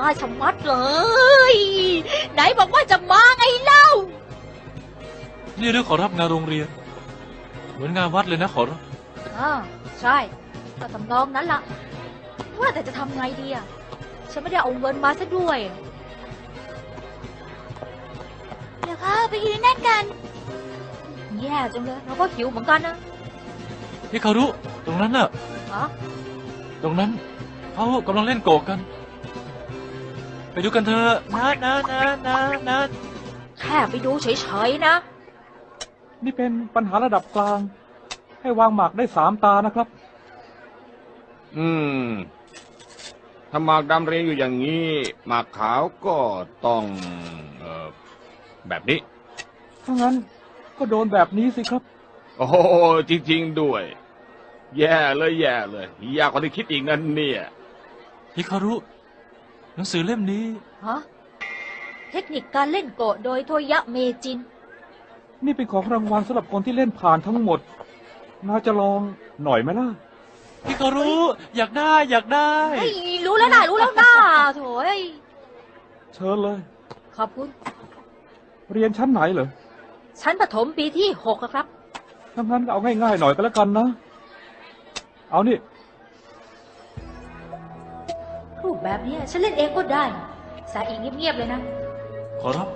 าชะมัดเลย ไหนบอกว่าจะมาไงเล่า นี่เรื่องขอรับงานโรงเรียน เหมือนงานวัดเลยนะขอรับอ่าใช่ก็ทำนองนั้นล่ะว่าแต่จะทำไงดีอะฉันไม่ได้เอาเงินมาซะด้วย เดี๋ยวค่ะไปยืนนั่นกัน แย่จังเลยเราก็หิวเหมือนกันนะพี่คารุตรงนั้นน่ะ ฮะ ตรงนั้นเขากำลังเล่นโกะกัน ไปดูกันเถอะนะนะนะนะนะแค่ไปดูเฉยๆนะ นี่เป็นปัญหาระดับกลาง ให้วางหมากได้สามตานะครับ อืม ถ้าหมากดำเรียงอยู่อย่างนี้ หมากขาวก็ต้องเอ่อแบบนี้ ถ้างั้นก็โดนแบบนี้สิครับ โอ้โหจริง ๆ ด้วย แย่เลยแย่เลย ยากกว่าที่คิดอีกนั่นเนี่ยพี่คารุ หนังสือเล่มนี้ ฮะเทคนิคการเล่นโกะโดยโทยะเมจิน นี่เป็นของรางวัลสำหรับคนที่เล่นผ่านทั้งหมดน่าจะลองหน่อยไหมล่ะ พี่คารุอยากได้อยากได้ เฮ้ย รู้แล้วนะรู้แล้วนะโถยเชิญเลย ขอบคุณ เรียนชั้นไหนเหรอชั้นประถมปีที่หกอะครับ ถ้างั้นเอาง่ายๆหน่อยก็แล้วกันนะ เอานี่ แบบเนี้ยฉันเล่นเองก็ได้ สายอีกเงียบๆเลยนะ ขอรับ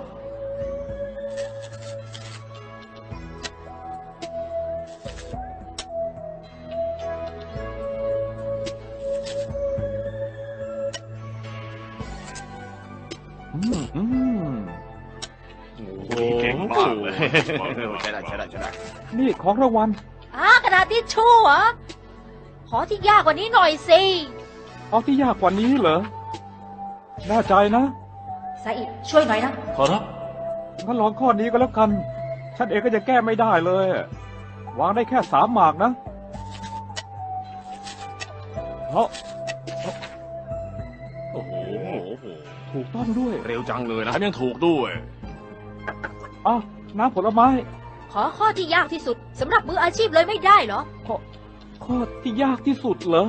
อืมอืมเก่งมากเลยใช่ได้ใช่ได้ใช่ได้นี่ของรางวัลอ่ากระดาษทิชชู่เหรอ ขอที่ยากกว่านี้หน่อยสิ เอาที่ยากกว่านี้เหรอแน่ใจนะสายอีกช่วยหน่อยนะ ขอรับงั้นลองข้อนี้ก็แล้วกัน ฉันเองก็จะแก้ไม่ได้เลย วางได้แค่สามหมากนะเพราะโอ้โหโอ้โห ถูกต้องด้วยเร็วจังเลยนะยังถูกด้วย อะน้ำผลไม้ ขอข้อที่ยากที่สุดสำหรับมืออาชีพเลยไม่ได้เหรอ ข้อข้อที่ยากที่สุดเหรอ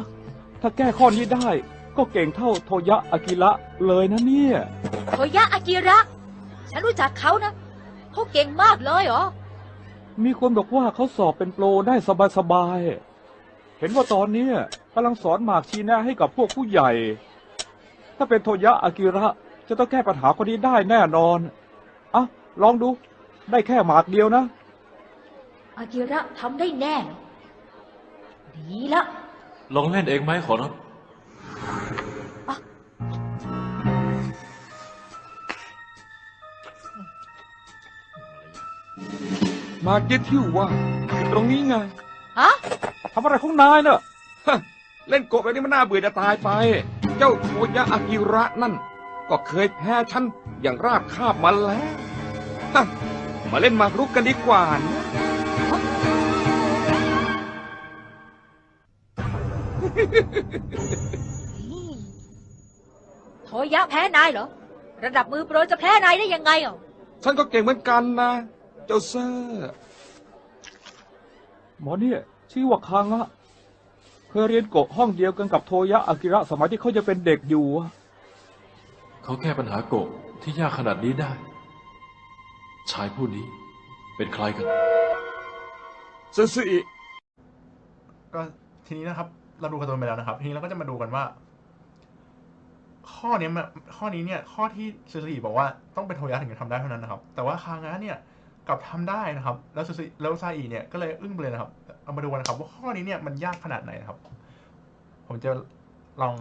ถ้าแก้ข้อนี้ได้ ก็เก่งเท่าโทยะอากิระเลยนะเนี่ย โทยะอากิระ ฉันรู้จักเขานะ เขาเก่งมากเลยเหรอ มีคนบอกว่าเขาสอบเป็นโปรได้สบายๆ เห็นว่าตอนเนี้ยกำลังสอนหมากชีแนะให้กับพวกผู้ใหญ่ ถ้าเป็นโทยะอากิระ จะต้องแก้ปัญหาคนนี้ได้แน่นอนอะลองดู ได้แค่หมากเดียวนะ อากิระทำได้แน่ ดีละ ลองเล่นเองไหมขอรับหมากเย็ดที่ว่าอยู่ตรงนี้ไงฮะ ทำอะไรของนายเนอะฮะเล่นโกะแบบนี้มันน่าเบื่อจะตายไป เจ้าโทยะอากิระนั่น ก็เคยแพ้ฉันอย่างราบคาบมาแล้วฮะมาเล่นหมากรุกกันดีกว่านะ โทยะแพ้นายเหรอ ระดับมือโปรจะแพ้นายได้ยังไงอะฉันก็เก่งเหมือนกันนะ เจ้าเซอร์หมอเนี่ยชื่อว่าคังอะเคยเรียนโกะห้องเดียวกันกับโทยะอากิระสมัยที่เขาจะเป็นเด็กอยู่อะเขาแก้ปัญหาโกะที่ยากขนาดนี้ได้ ชายผู้นี้เป็นใครกัน เซอร์ซิอิก็ทีนี้นะครับ เราดูการ์ตูนไปแล้วนะครับ ทีนี้เราก็จะมาดูกันว่า ข้อนี้มันข้อนี้เนี่ย ข้อที่ซูซูบอกว่าต้องเป็นโทยะถึงจะทำได้เท่านั้นนะครับ แต่ว่าคางะเนี่ยกลับทำได้นะครับ แล้วซูซูแล้วซาอีเนี่ยก็เลยอึ้งไปเลยนะครับ เอามาดูกันนะครับ ว่าข้อนี้เนี่ยมันยากขนาดไหนนะครับ ผมจะลอง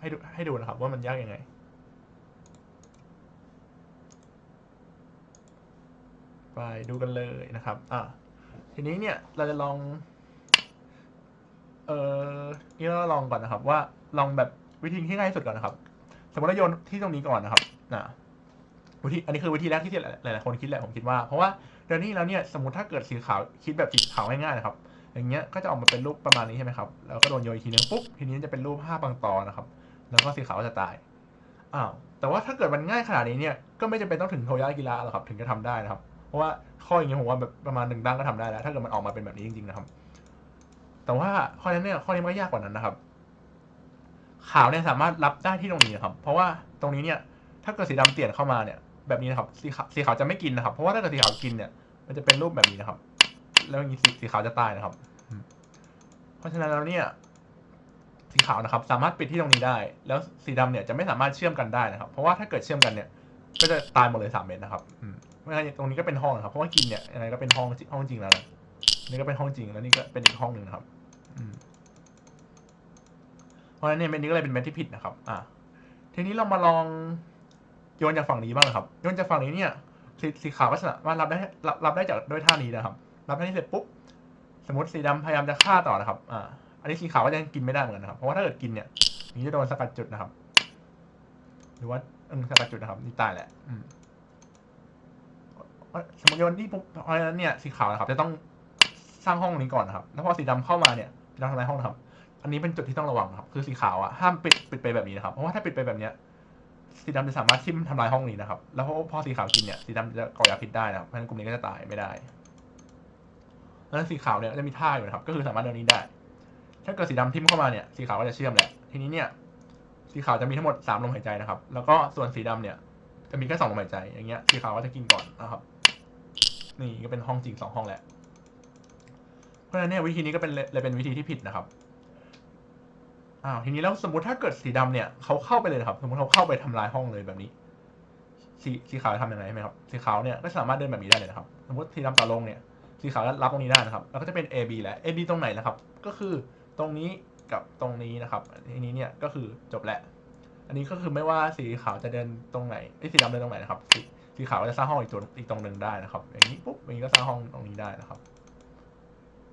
ให้ดูให้ดูนะครับ ว่ามันยากยังไงไปดูกันเลยนะครับ อะ ทีนี้เนี่ยเราจะลอง เออนี่เราลองก่อนนะครับ ว่าลองแบบวิธีที่ง่ายที่สุดก่อนนะครับ สมมติเราโยนที่ตรงนี้ก่อนนะครับนะวิธีอันนี้คือวิธีแรกที่หลายๆคนคิดแหละผมคิดว่าเพราะว่าเดี๋ยวนี้แล้วเนี่ยสมมติถ้าเกิดสีขาวคิดแบบสีขาวง่ายๆนะครับ อย่างเงี้ยก็จะออกมาเป็นรูปประมาณนี้ใช่ไหมครับแล้วก็โดนโยนอีกทีนึงปุ๊บทีนี้จะเป็นรูปห้าบางตอนะครับ แล้วก็สีขาวก็จะตายอ้าวแต่ว่าถ้าเกิดมันง่ายขนาดนี้เนี่ยก็ไม่จำเป็นต้องถึงโทยากีฬาหรอกครับถึงจะทำได้นะครับ เพราะว่าข้ออย่างเงี้ยผมว่าแบบประมาณหนึ่งดังก็ทำได้แล้ว ถ้าเกิดมันออกมาเป็นแบบนี้จริงๆนะครับ แต่ว่าข้อนั้นเนี่ยข้อนี้มันก็ยากกว่านั้นนะครับ ขาวเนี่ยสามารถรับได้ที่ตรงนี้นะครับ เพราะว่าตรงนี้เนี่ย ถ้าเกิดสีดำเปลี่ยนเข้ามาเนี่ย แบบนี้นะครับสีขาวสีขาวจะไม่กินนะครับ เพราะว่าถ้าเกิดสีขาวกินเนี่ย มันจะเป็นรูปแบบนี้นะครับ แล้วอย่างนี้สีขาวจะตายนะครับ เพราะฉะนั้นแล้วเนี่ย สีขาวนะครับ สามารถปิดที่ตรงนี้ได้ แล้วสีดำเนี่ยจะไม่สามารถเชื่อมกันได้นะครับ เพราะว่าถ้าเกิดเชื่อมกันเนี่ย ก็จะตายหมดเลยสามเม็ดนะครับไม่งั้นตรงนี้ก็เป็นห้องนะครับ เพราะว่ากินเนี่ยยังไงก็เป็นห้องห้องจริงแล้วนะนี่ก็เป็นห้องจริงแล้วนี่ก็เป็นอีกห้องหนึ่งนะครับ เพราะฉะนั้นเนี่ยเม็ดนี้ก็เลยเป็นเม็ดที่ผิดนะครับ อ่าทีนี้เรามาลองโยนจากฝั่งนี้บ้างนะครับ โยนจากฝั่งนี้เนี่ยสีสีขาวก็สามารถรับได้รับรับได้จากด้วยท่านี้นะครับ รับท่านี้เสร็จปุ๊บ สมมติสีดำพยายามจะฆ่าต่อนะครับ อ่า อันนี้สีขาวก็ยังกินไม่ได้เหมือนกันนะครับ เพราะว่าถ้าเกิดกินเนี่ยนี่จะโดนสกัดจุดนะครับ หรือว่าเออสกัดจุดนะครับ นี่ตายแหละอืมสมมติโยนที่ปุ๊บเพราะฉะนั้นเนี่ยสีขาวนะครับ จะต้องสร้างห้องนี้ก่อนนะครับ แล้วพอสีดำเข้ามาเนี่ย สีดำทำลายห้องนะครับ อันนี้เป็นจุดที่ต้องระวังครับ คือสีขาวอะห้ามปิดปิดไปแบบนี้นะครับ เพราะว่าถ้าปิดไปแบบเนี้ยสีดำจะสามารถทิ่มทำลายห้องนี้นะครับ แล้วพอพอสีขาวกินเนี่ยสีดำจะก่อยาพิษได้นะครับเพราะฉะนั้นกลุ่มนี้ก็จะตายไม่ได้แล้วสีขาวเนี่ยจะมีท่าอยู่นะครับ ก็คือสามารถเดินนี้ได้ ถ้าเกิดสีดำทิ่มเข้ามาเนี่ยสีขาวก็จะเชื่อมแหละ ทีนี้เนี่ยสีขาวจะมีทั้งหมดสามลมหายใจนะครับ แล้วก็ส่วนสีดำเนี่ย จะมีแค่สองลมหายใจ อย่างเงี้ย สีขาวก็จะกินก่อนนะครับ นี่ก็เป็นห้องจริงสองห้องแหละ ราะฉะนั้นเนี่ยวิธีนี้ก็เป็นเลยเลยเป็นวิธีที่ผิดนะครับอ้าวทีนี้แล้วสมมติถ้าเกิดสีดำเนี่ยเขาเข้าไปเลยนะครับสมมติเขาเข้าไปทำลายห้องเลยแบบนี้ สีสีขาวทำยังไงใช่ไหมครับสีขาวเนี่ยก็สามารถเดินแบบนี้ได้เลยนะครับสมมติสีดำต่อลงเนี่ยสีขาวก็รับตรงนี้ได้นะครับ แล้วก็จะเป็น A B แหละ A B ตรงไหนนะครับ ก็คือตรงนี้กับตรงนี้นะครับทีนี้เนี่ยก็คือจบแหละอันนี้ก็คือไม่ว่าสีขาวจะเดินตรงไหนไอ้สีดำเดินตรงไหนนะครับสีสีขาวก็จะสร้างห้องอีกตัวอีกตรงหนึ่งได้นะครับ อย่างนี้ปุ๊บอย่างนี้ก็สร้างห้องตรงนี้ได้นะครับ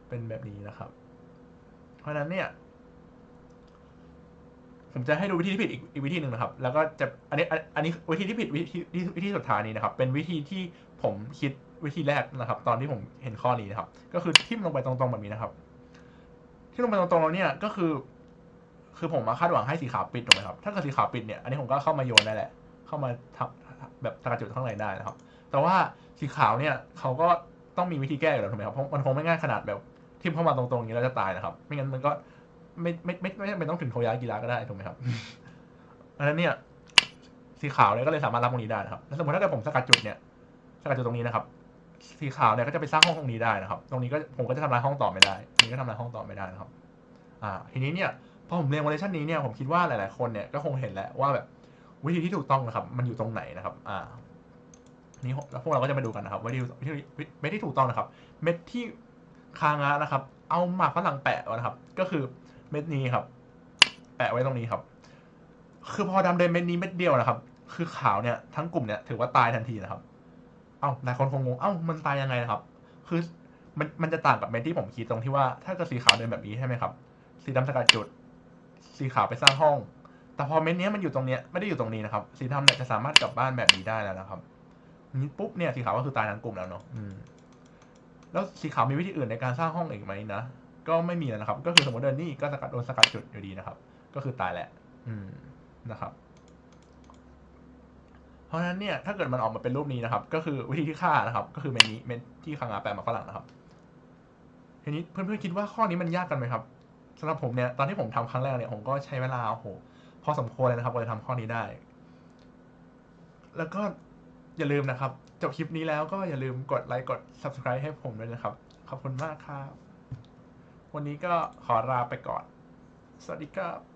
เป็นแบบนี้นะครับ เพราะฉะนั้นเนี่ย ผมจะให้ดูวิธีที่ผิดอีกอีกวิธีหนึ่งนะครับ แล้วก็จะอันนี้อันนี้วิธีที่ผิดวิธีวิธีสุดท้ายนี้นะครับ เป็นวิธีที่ผมคิดวิธีแรกนะครับ ตอนที่ผมเห็นข้อนี้นะครับ ก็คือทิ่มลงไปตรงๆแบบนี้นะครับทิ่มลงไปตรงๆแล้วเนี่ยก็คือ คือผมมาคาดหวังให้สีขาวปิดถูกไหมครับ ถ้าเกิดสีขาวปิดเนี่ยอันนี้ผมก็เข้ามาโยนได้แหละ เข้ามาทำแบบสกัดจุดข้างในได้นะครับ แต่ว่าสีขาวเนี่ยเขาก็ต้องมีวิธีแก้อยู่แล้วถูกไหมครับเพราะมันคงไม่ง่ายขนาดแบบ ทิมเข้ามาตรงๆอย่างนี้แล้วจะตายนะครับ ไม่งั้นมันก็ไม่ไม่ไม่ไม่จำเป็นต้องถึงโทยากีฬาก็ได้ถูกไหมครับอันนั้นเนี่ยสีขาวเนี่ยก็เลยสามารถรับตรงนี้ได้นะครับแล้วสมมติถ้าเกิดผมสกัดจุดเนี่ยสกัดจุดตรงนี้นะครับ สีขาวเนี่ยก็จะไปสร้างห้องตรงนี้ได้นะครับ ตรงนี้ก็ผมก็จะทำลายห้องต่อไม่ได้นี้ก็ทำลายห้องต่อไม่ได้นะครับ อ่า ทีนี้เนี่ยพอผมเรียนเวอร์ชันนี้เนี่ยผมคิดว่าหลายๆคนเนี่ยก็คงเห็นแล้วว่าแบบวิธีที่ถูกต้องนะครับ มันอยู่ตรงไหนนะครับ อ่า นี่แล้วพวกเราก็จะมาดูกันนะครับวิธีวิธีเม็ดที่ถูกต้องนะครับ เม็ดที่ คางะนะครับ เอาหมากฝรั่งแปะนะครับ ก็คือเม็ดนี้ครับ แปะไว้ตรงนี้ครับ คือพอดำเดินเม็ดนี้เม็ดเดียวนะครับ คือขาวเนี่ยทั้งกลุ่มเนี่ยถือว่าตายทันทีนะครับ เอ้าหลายคนคงงงเอ้ามันตายยังไงนะครับ คือมันมันจะต่างกับเม็ดที่ผมคิดตรงที่ว่าถ้าเกิดสีขาวเดินแบบนี้ใช่ไหมครับ สีดำสกัดจุด สีขาวไปสร้างห้อง แต่พอเม็ดนี้มันอยู่ตรงเนี้ยไม่ได้อยู่ตรงนี้นะครับ สีดำเนี่ยจะสามารถกลับบ้านแบบนี้ได้แล้วนะครับนี้ปุ๊บเนี่ยสีขาวก็คือตายทั้งกลุ่มแล้วเนาะอืม แล้วสีขาวมีวิธีอื่นในการสร้างห้องอีกไหมนะ ก็ไม่มีแล้วนะครับ ก็คือสมมติเดินนี่ก็สกัดโดนสกัดจุดอยู่ดีนะครับ ก็คือตายแหละ อืมนะครับ เพราะฉะนั้นเนี่ยถ้าเกิดมันออกมาเป็นรูปนี้นะครับ ก็คือวิธีที่ฆ่านะครับ ก็คือเมนี้เมนที่คังอาแปลมาฝรั่งนะครับ ทีนี้เพื่อนๆคิดว่าข้อนี้มันยากกันไหมครับสำหรับผมเนี่ยตอนที่ผมทำครั้งแรกเนี่ยผมก็ใช้เวลาโอ้โหพอสมควรเลยนะครับกว่าจะทำข้อนี้ได้ แล้วก็ อย่าลืมนะครับ จบคลิปนี้แล้วก็อย่าลืมกดไลค์กด subscribe ให้ผมด้วยนะครับ ขอบคุณมากครับ วันนี้ก็ขอลาไปก่อน สวัสดีครับ